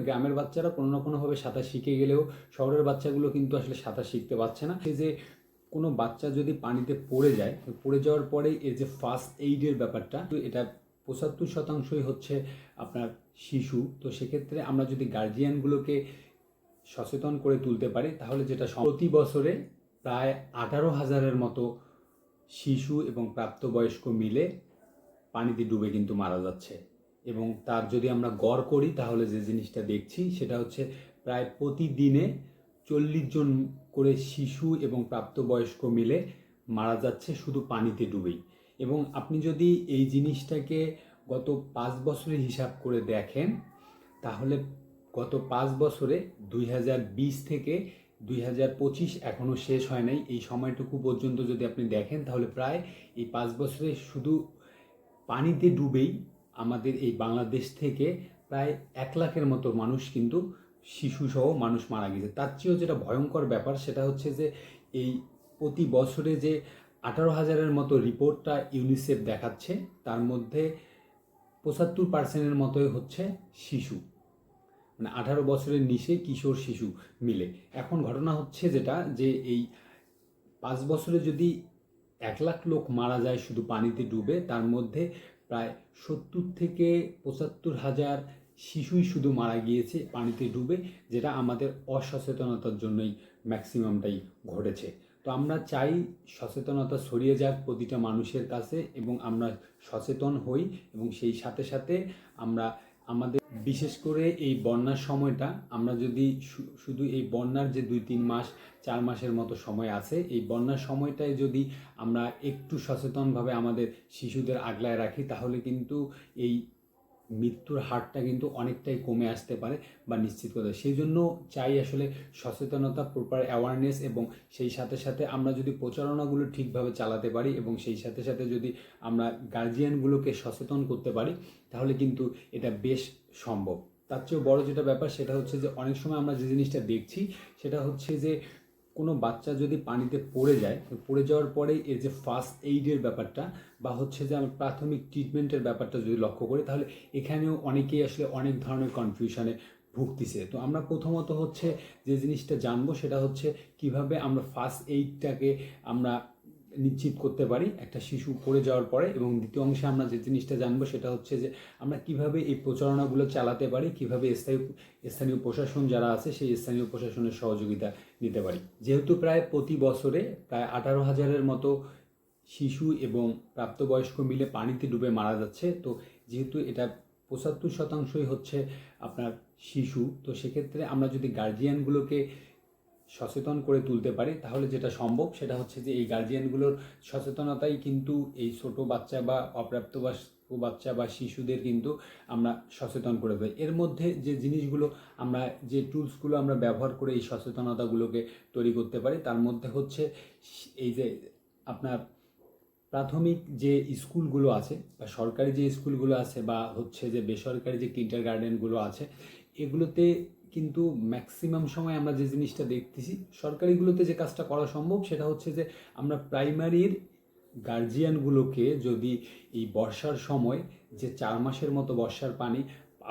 গ্রামের বাচ্চারা কোনো না কোনোভাবে সাঁতার শিখে গেলেও শহরের বাচ্চাগুলো কিন্তু আসলে সাঁতার শিখতে পারছে না। এই যে কোনো বাচ্চা যদি পানিতে পড়ে যায় পড়ে যাওয়ার পরে এর যে ফার্স্ট এইডের ব্যাপারটা এটা পঁচাত্তর শতাংশই হচ্ছে আপনার শিশু। তো সেক্ষেত্রে আমরা যদি গার্জিয়ানগুলোকে সচেতন করে তুলতে পারি, তাহলে যেটা প্রতি বছরে প্রায় আঠারো হাজারের মতো শিশু এবং প্রাপ্তবয়স্ক মিলে পানিতে ডুবে কিন্তু মারা যাচ্ছে। এবং তার যদি আমরা গড় করি, তাহলে যে জিনিসটা দেখছি, সেটা হচ্ছে প্রায় প্রতিদিনে চল্লিশ জন করে শিশু এবং প্রাপ্তবয়স্ক মিলে মারা যাচ্ছে শুধু পানিতে ডুবেই। এবং আপনি যদি এই জিনিসটাকে গত পাঁচ বছরের হিসাব করে দেখেন, তাহলে গত পাঁচ বছরে দুই হাজার বিশ থেকে দুই হাজার পঁচিশ এখনও শেষ হয় নাই। এই সময়টুকু পর্যন্ত যদি আপনি দেখেন, তাহলে প্রায় এই পাঁচ বছরে শুধু পানিতে ডুবেই আমাদের এই বাংলাদেশ থেকে প্রায় এক লাখের মতো মানুষ কিন্তু শিশুসহ মানুষ মারা গেছে। তার চেয়েও যেটা ভয়ঙ্কর ব্যাপার সেটা হচ্ছে যে এই প্রতি বছরে যে আঠারো হাজারের মতো রিপোর্টটা ইউনিসেফ দেখাচ্ছে, তার মধ্যে পঁচাত্তর পার্সেন্টের মতোই হচ্ছে শিশু। মানে আঠারো বছরের নিচে কিশোর শিশু মিলে। এখন ঘটনা হচ্ছে যেটা যে এই পাঁচ বছরে যদি এক লাখ লোক মারা যায় শুধু পানিতে ডুবে, তার মধ্যে প্রায় সত্তর থেকে পঁচাত্তর হাজার শিশুই শুধু মারা গিয়েছে, পানিতে ডুবে, যেটা আমাদের অসচেতনতার জন্যই ম্যাক্সিমামটাই ঘটেছে। তো আমরা চাই সচেতনতা ছড়িয়ে যাক প্রতিটা মানুষের কাছে এবং আমরা সচেতন হই এবং সেই সাথে সাথে আমরা আমাদের বিশেষ করে এই বন্যার সময়টা, আমরা যদি শুধু এই বন্যার যে দুই তিন মাস, চার মাসের মতো সময় আছে, এই বন্যার সময়টায় যদি আমরা একটু সচেতনভাবে আমাদের শিশুদের আগলায় রাখি, তাহলে কিন্তু এই মৃত্যুর হারটা কিন্তু অনেকটাই কমে আসতে পারে বা নিশ্চিত করে সেই জন্য চাই আসলে সচেতনতা প্রপার অ্যাওয়ারনেস এবং সেই সাথে সাথে আমরা যদি প্রচারণাগুলো ঠিকভাবে চালাতে পারি এবং সেই সাথে সাথে যদি আমরা গার্জিয়ানগুলোকে সচেতন করতে পারি, তাহলে কিন্তু এটা বেশ সম্ভব। তার চেয়েও বড় যেটা ব্যাপার, সেটা হচ্ছে যে অনেক সময় আমরা যে জিনিসটা দেখছি, সেটা হচ্ছে যে কোনো বাচ্চা যদি পানিতে পড়ে যায় পড়ে যাওয়ার পরেই এর যে ফার্স্ট এইডের ব্যাপারটা বা হচ্ছে যে আমরা প্রাথমিক ট্রিটমেন্টের ব্যাপারটা যদি লক্ষ্য করি, তাহলে এখানেও অনেকেই আসলে অনেক ধরনের কনফিউশনে ভুগতিছে। তো আমরা প্রথমত হচ্ছে যে জিনিসটা জানব সেটা হচ্ছে কীভাবে আমরা ফার্স্ট এইডটাকে আমরা নিশ্চিত করতে পারি। একটা শিশু পড়ে যাওয়ার পরে এবং দ্বিতীয় অংশে আমরা যে জিনিসটা জানব সেটা হচ্ছে যে আমরা কীভাবে এই প্রচারণাগুলো চালাতে পারি, কীভাবে স্থায়ী, স্থানীয় প্রশাসন যারা আছে সেই স্থানীয় প্রশাসনের সহযোগিতা নিতে পারি। যেহেতু প্রায় প্রতি বছরে প্রায় আঠারো হাজারের মতো শিশু এবং প্রাপ্তবয়স্ক মিলে পানিতে ডুবে মারা যাচ্ছে, তো যেহেতু এটা পঁচাত্তর শতাংশই হচ্ছে আপনার শিশু, তো সেক্ষেত্রে আমরা যদি গার্জিয়ানগুলোকে সচেতন করে তুলতে পারি, তাহলে যেটা সম্ভব সেটা হচ্ছে যে এই গার্জিয়ানগুলোর সচেতনতাই কিন্তু এই ছোট বাচ্চা বা অপ্রাপ্তবয়স্ক বাচ্চা বা শিশুদের কিন্তু আমরা সচেতন করে দেয় এর মধ্যে যে জিনিসগুলো আমরা, যে টুলসগুলো আমরা ব্যবহার করে এই সচেতনতাগুলোকে তৈরি করতে পারি, তার মধ্যে হচ্ছে এই যে আপনার প্রাথমিক যে স্কুলগুলো আছে বা সরকারি যে স্কুলগুলো আছে বা হচ্ছে যে বেসরকারি যে কিন্টার গার্ডেনগুলো আছে, এগুলোতে কিন্তু ম্যাক্সিমাম সময় আমরা যে জিনিসটা দেখতেছি, সরকারিগুলোতে যে কাজটা করা সম্ভব সেটা হচ্ছে যে আমরা প্রাইমারির গার্জিয়ানগুলোকে যদি এই বর্ষার সময় যে চার মাসের মতো বর্ষার পানি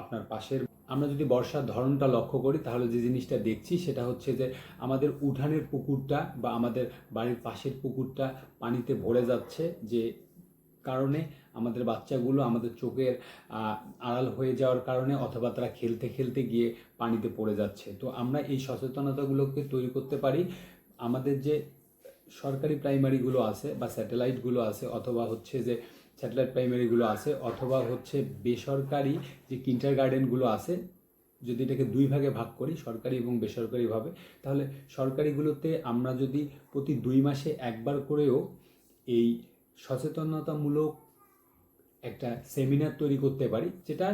আপনার পাশের, আমরা যদি বর্ষার ধরনটা লক্ষ্য করি, তাহলে যে জিনিসটা দেখছি সেটা হচ্ছে যে আমাদের উঠানের পুকুরটা বা আমাদের বাড়ির পাশের পুকুরটা পানিতে ভরে যাচ্ছে, যে কারণে আমাদের বাচ্চাগুলো আমাদের চোখের আড়াল হয়ে যাওয়ার কারণে অথবা তারা খেলতে খেলতে গিয়ে পানিতে পড়ে যাচ্ছে। তো আমরা এই সচেতনতাগুলোকে তৈরি করতে পারি। আমাদের যে সরকারি প্রাইমারিগুলো আছে বা স্যাটেলাইটগুলো আছে অথবা হচ্ছে যে স্যাটেলাইট প্রাইমারিগুলো আছে অথবা হচ্ছে বেসরকারি যে কিন্টার গার্ডেনগুলো আছে, যদি এটাকে দুই ভাগে ভাগ করি, সরকারি এবং বেসরকারিভাবে, তাহলে সরকারিগুলোতে আমরা যদি প্রতি দুই মাসে একবার করেও এই সচেতনতামূলক একটা সেমিনার তৈরি করতে পারি, যেটা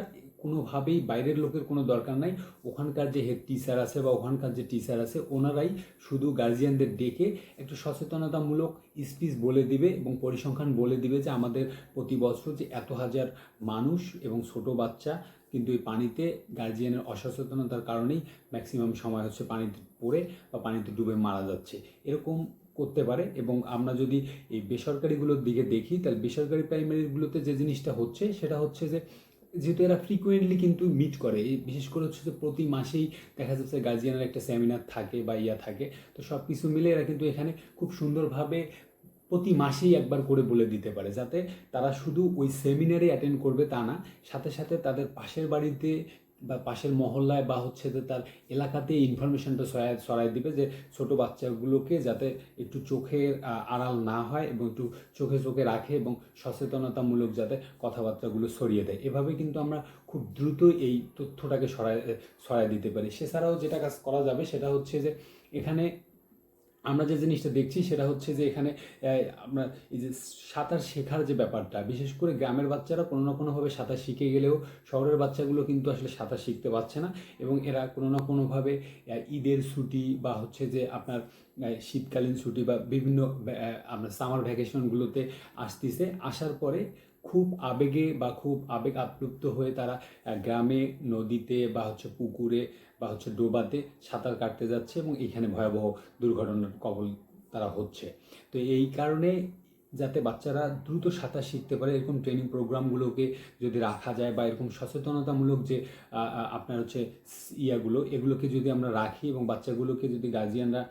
কোনোভাবেই বাইরের লোকের কোনো দরকার নাই। ওখানকার যে হেড টিচার আছে বা ওখানকার যে টিচার আছে, ওনারাই শুধু গার্জিয়ানদের ডেকে একটু সচেতনতামূলক স্পিচ বলে দিবে এবং পরিসংখ্যান বলে দিবে যে আমাদের প্রতি বছর যে এত হাজার মানুষ এবং ছোট বাচ্চা কিন্তু এই পানিতে গার্জিয়ানের অসচেতনতার কারণেই ম্যাক্সিমাম সময় হচ্ছে পানিতে পড়ে বা পানিতে ডুবে মারা যাচ্ছে। এরকম করতে পারে এবং আমরা যদি এই বেসরকারিগুলোর দিকে দেখি, তাহলে বেসরকারি প্রাইমারিগুলোতে যে জিনিসটা হচ্ছে, সেটা হচ্ছে যে যেহেতু এরা ফ্রিকুয়েন্টলি কিন্তু মিট করে, এই বিশেষ করে হচ্ছে যে প্রতি মাসেই দেখা যাচ্ছে গার্জিয়ানের একটা সেমিনার থাকে বা ইয়া থাকে, তো সব কিছু মিলে এরা কিন্তু এখানে খুব সুন্দরভাবে প্রতি মাসেই একবার করে বলে দিতে পারে, যাতে তারা শুধু ওই সেমিনারে অ্যাটেন্ড করবে তা না, সাথে সাথে তাদের পাশের বাড়িতে বা পাশের মহল্লায় বা হচ্ছে যে তার এলাকাতে ইনফরমেশনটা ছড়ায় ছড়াই দিবে যে ছোট বাচ্চাগুলোকে যাতে একটু চোখের আড়াল না হয় এবং একটু চোখে চোখে রাখে এবং সচেতনতামূলক যাতে কথাবার্তাগুলো ছড়িয়ে দেয়। এভাবে কিন্তু আমরা খুব দ্রুত এই তথ্যটাকে ছড়ায় ছড়ায় দিতে পারি। সেছাড়াও যেটা কাজ করা যাবে সেটা হচ্ছে যে এখানে আমরা যে জিনিসটা দেখছি সেটা হচ্ছে যে এখানে আমরা এই যে সাঁতার শেখার যে ব্যাপারটা, বিশেষ করে গ্রামের বাচ্চারা কোনো না কোনোভাবে সাঁতার শিখে গেলেও শহরের বাচ্চাগুলো কিন্তু আসলে সাঁতার শিখতে পারছে না এবং এরা কোনো না কোনোভাবে ঈদের ছুটি বা হচ্ছে যে আপনার শীতকালীন ছুটি বা বিভিন্ন আপনার সামার ভ্যাকেশনগুলোতে আসতেছে। আসার পরে খুব আবেগে বা খুব আবেগ আপ্লুপ্ত হয়ে তারা গ্রামে, নদীতে বা হচ্ছে পুকুরে বা হচ্ছে ডোবাতে সাঁতার কাটতে যাচ্ছে এবং এখানে ভয়াবহ দুর্ঘটনার কবল তারা হচ্ছে। তো এই কারণে যাতে বাচ্চারা দ্রুত সাঁতার শিখতে পারে, এরকম ট্রেনিং প্রোগ্রামগুলোকে যদি রাখা যায় বা এরকম সচেতনতামূলক যে আপনার হচ্ছে ইয়াগুলো, এগুলোকে যদি আমরা রাখি এবং বাচ্চাগুলোকে যদি গার্জিয়ানরা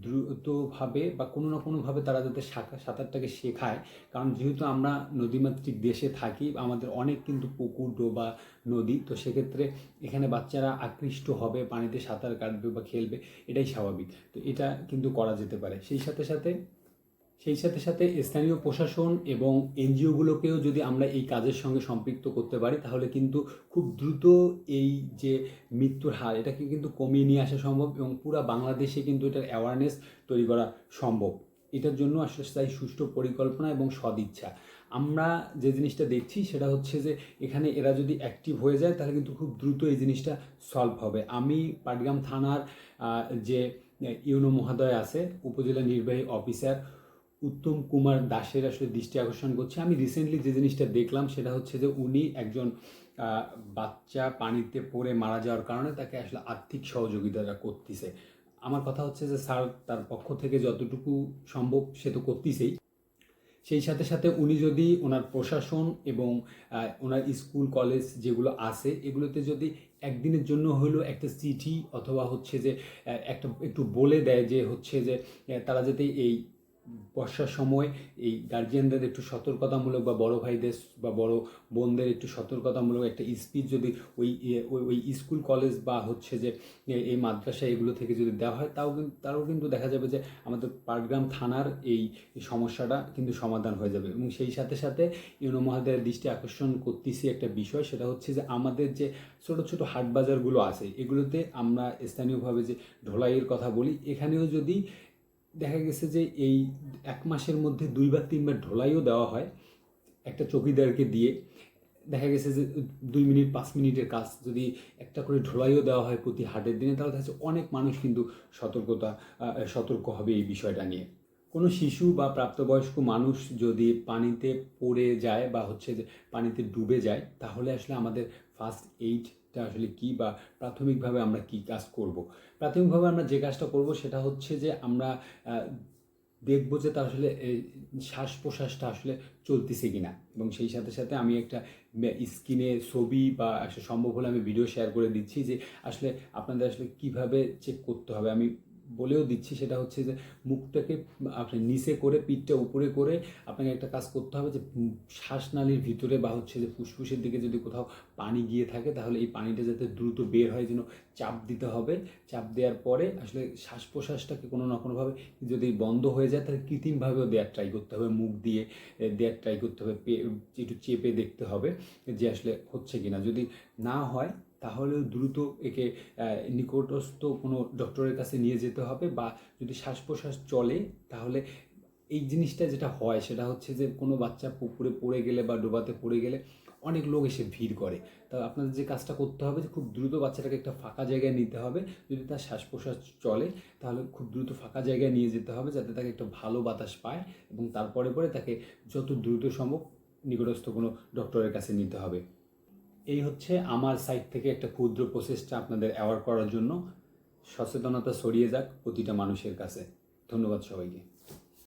দ্রুতভাবে বা কোনো না কোনোভাবে তারা যাতে সাঁতার সাঁতারটাকে শেখায়। কারণ যেহেতু আমরা নদীমাতৃক দেশে থাকি, আমাদের অনেক কিন্তু পুকুর, ডোবা, নদী, তো সেক্ষেত্রে এখানে বাচ্চারা আকৃষ্ট হবে, পানিতে সাঁতার কাটবে বা খেলবে, এটাই স্বাভাবিক। তো এটা কিন্তু করা যেতে পারে। সেই সাথে সাথে সেই সাথে সাথে স্থানীয় প্রশাসন এবং এনজিওগুলোকেও যদি আমরা এই কাজের সঙ্গে সম্পৃক্ত করতে পারি, তাহলে কিন্তু খুব দ্রুত এই যে মৃত্যুর হার, এটাকে কিন্তু কমিয়ে নিয়ে আসা সম্ভব এবং পুরো বাংলাদেশে কিন্তু এটার অ্যাওয়ারনেস তৈরি করা সম্ভব। এটার জন্য আসলে চাই সুষ্ঠু পরিকল্পনা এবং সদিচ্ছা। আমরা যে জিনিসটা দেখছি সেটা হচ্ছে যে এখানে এরা যদি অ্যাক্টিভ হয়ে যায়, তাহলে কিন্তু খুব দ্রুত এই জিনিসটা সলভ হবে। আমি পাটগ্রাম থানার যে ইউনো মহোদয় আছে, উপজেলা নির্বাহী অফিসার উত্তম কুমার দাসের আসলে দৃষ্টি আকর্ষণ করছে। আমি রিসেন্টলি যে জিনিসটা দেখলাম, সেটা হচ্ছে যে উনি একজন বাচ্চা পানিতে পড়ে মারা যাওয়ার কারণে তাকে আসলে আর্থিক সহযোগিতাটা করতেছে। আমার কথা হচ্ছে যে, স্যার তার পক্ষ থেকে যতটুকু সম্ভব সে তো করতেছেই। সেই সাথে সাথে উনি যদি ওনার প্রশাসন এবং ওনার স্কুল, কলেজ যেগুলো আছে, এগুলোতে যদি একদিনের জন্য হলেও একটা চিঠি অথবা হচ্ছে যে একটা, একটু বলে দেয় যে হচ্ছে যে তারা যাতে এই বর্ষার সময় এই গার্জিয়ানদের একটু সতর্কতামূলক বা বড় ভাইদের বা বড় বোনদের একটু সতর্কতামূলক একটা স্পিচ যদি ওই ওই ওই স্কুল কলেজ বা হচ্ছে যে এই মাদ্রাসা এগুলো থেকে যদি দেওয়া হয়, তাও কিন্তু তারও কিন্তু দেখা যাবে যে আমাদের পাটগ্রাম থানার এই সমস্যাটা কিন্তু সমাধান হয়ে যাবে। এবং সেই সাথে সাথে ইউনো মহাদয়ের দৃষ্টি আকর্ষণ করতেছি একটা বিষয়, সেটা হচ্ছে যে আমাদের যে ছোট ছোট হাট বাজারগুলো আছে, এগুলোতে আমরা স্থানীয়ভাবে যে ঢোলাইয়ের কথা বলি, এখানেও যদি দেখা গেছে যে এই এক মাসের মধ্যে দুইবার তিনবার ঢোলাইও দেওয়া হয় একটা চকিদারকে দিয়ে। দেখা গেছে যে দুই মিনিট, পাঁচ মিনিটের কাজ যদি একটা করে ঢোলাইও দেওয়া হয় প্রতি হাটের দিনে, তাহলে দেখা অনেক মানুষ কিন্তু সতর্কতা সতর্ক হবে এই বিষয়টা নিয়ে। কোনো শিশু বা প্রাপ্তবয়স্ক মানুষ যদি পানিতে পড়ে যায় বা হচ্ছে যে পানিতে ডুবে যায়, তাহলে আসলে আমাদের ফার্স্ট এইডটা আসলে কি বা প্রাথমিকভাবে আমরা কি কাজ করব? প্রাথমিকভাবে আমরা যে কাজটা করব সেটা হচ্ছে যে আমরা দেখব যে তার আসলে শ্বাস প্রশ্বাসটা আসলে চলতেছে কিনা। এবং সেই সাথে সাথে আমি একটা স্ক্রিনে ছবি বা সম্ভব হলে আমি ভিডিও শেয়ার করে দিচ্ছি যে আসলে আপনাদের আসলে কীভাবে চেক করতে হবে। আমি বলেও দিচ্ছি, সেটা হচ্ছে যে মুখটাকে আপনি নিচে করে, পিঠটা উপরে করে আপনাকে একটা কাজ করতে হবে যে শ্বাসনালীর ভিতরে বা হচ্ছে যে ফুসফুসের দিকে যদি কোথাও পানি গিয়ে থাকে, তাহলে এই পানিটা যাতে দ্রুত বের হয়, যেন চাপ দিতে হবে। চাপ দেওয়ার পরে আসলে শ্বাস প্রশ্বাসটাকে কোনো না কোনোভাবে যদি বন্ধ হয়ে যায়, তাহলে কৃত্রিমভাবেও দেওয়ার ট্রাই করতে হবে। মুখ দিয়ে দেওয়ার ট্রাই করতে হবে একটু চেপে দেখতে হবে যে আসলে হচ্ছে কি না যদি না হয় তাহলে দ্রুত একে নিকটস্থ কোনো ডক্টরের কাছে নিয়ে যেতে হবে বা যদি শ্বাস প্রশ্বাস চলে তাহলে এই জিনিসটা যেটা হয় সেটা হচ্ছে যে কোনো বাচ্চা পুকুরে পড়ে গেলে বা ডোবাতে পড়ে গেলে অনেক লোক এসে ভিড় করে। তা আপনাদের যে কাজটা করতে হবে যে খুব দ্রুত বাচ্চাটাকে একটা ফাঁকা জায়গায় নিতে হবে। যদি তার শ্বাস প্রশ্বাস চলে তাহলে খুব দ্রুত ফাঁকা জায়গায় নিয়ে যেতে হবে যাতে তাকে একটা ভালো বাতাস পায় এবং তারপরে পরে তাকে যত দ্রুত সম্ভব নিকটস্থ কোনো ডক্টরের কাছে নিতে হবে। এই হচ্ছে আমার সাইড থেকে একটা ক্ষুদ্র প্রচেষ্টা আপনাদের অ্যাওয়ার করার জন্য। সচেতনতা ছড়িয়ে যাক প্রতিটা মানুষের কাছে। ধন্যবাদ সবাইকে।